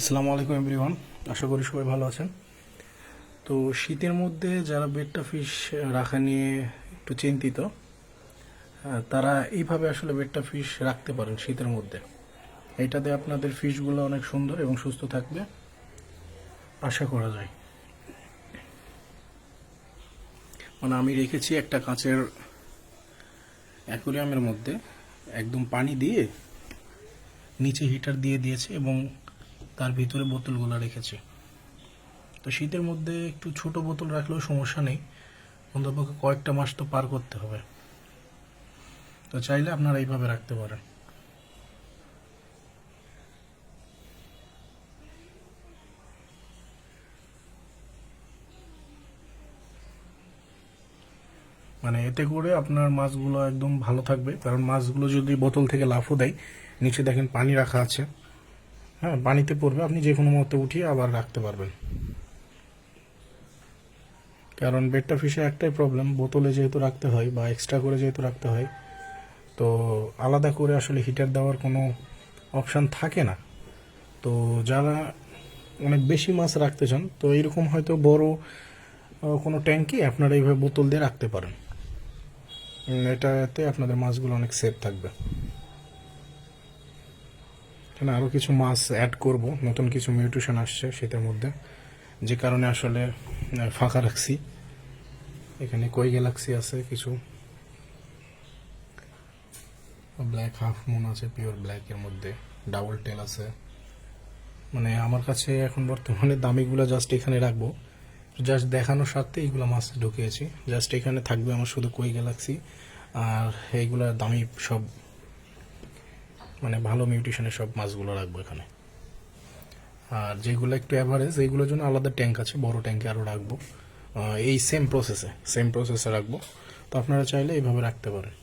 আসসালামু আলাইকুম এভরিওয়ান আশা করি সবাই ভালো আছেন। তো শীতের মধ্যে যারা বেডটা ফিশ রাখা নিয়ে একটু চিন্তিত তারা এইভাবে আসলে বেডটা ফিশ রাখতে পারেন শীতের মধ্যে। এটাতে আপনাদের ফিশগুলো অনেক সুন্দর এবং সুস্থ থাকবে। আশা করা যায়। মানে আমি রেখেছি একটা কাঁচের অ্যাকোরিয়ামের মধ্যে, একদম পানি দিয়ে, নিচে হিটার দিয়ে দিয়েছে এবং তার ভিতরে বোতলগুলো রেখেছি। তো শীতের মধ্যে একটু ছোট বোতল রাখলেও সমস্যা নেই। অন্তপক্ষে কয়েকটা মাস তো পার করতে হবে। তো চাইলে আপনারা এইভাবে রাখতে পারেন। মানে এতে করে আপনার মাছগুলো একদম ভালো থাকবে। কারণ মাছগুলো যদি বোতল থেকে লাফও দেয়, নিচে দেখেন পানি রাখা আছে। হ্যাঁ পানিতে পড়বে, আপনি যে কোনো মুহূর্তে উঠিয়ে আবার রাখতে পারবেন। কারণ বেডটা ফিশে একটাই প্রবলেম বোতলে যেহেতু রাখতে হয় বা এক্সট্রা করে যেহেতু রাখতে হয়, তো আলাদা করে আসলে হিটার দেওয়ার কোনো অপশান থাকে না। তো যারা অনেক বেশি মাছ রাখতে চান, তো এইরকম হয়তো বড় কোনো ট্যাঙ্কি আপনারা এইভাবে বোতল দিয়ে রাখতে পারেন। এটাতে আপনাদের মাছগুলো অনেক সেফ থাকবে। এখানে আরও কিছু মাছ অ্যাড করব, নতুন কিছু মিউটেশন আসছে শীতের মধ্যে। যে কারণে আসলে ফাঁকা রাখছি। এখানে কই গ্যালাক্সি আছে কিছু? ব্ল্যাক হাফ মুন আছে পিওর ব্ল্যাকের মধ্যে। ডাবল টেল আছে। মানে আমার কাছে এখন বর্তমানে দামিগুলো জাস্ট এখানে রাখব। জাস্ট দেখানোর স্বার্থে এইগুলো মাছ ঢুকিয়েছি। জাস্ট এখানে থাকবে আমার শুধু কই গ্যালাক্সি আর এইগুলো দামি সব মানে ভালো মিউটেশনের সব মাছগুলো রাখব এখানে। আর যেগুলো একটু অ্যাভারেজ এইগুলোর জন্য আলাদা ট্যাঙ্ক আছে, বড় ট্যাঙ্কে আরও রাখব। এই সেম প্রসেসে সেম প্রসেসে রাখব। তো আপনারা চাইলে এইভাবে রাখতে পারেন।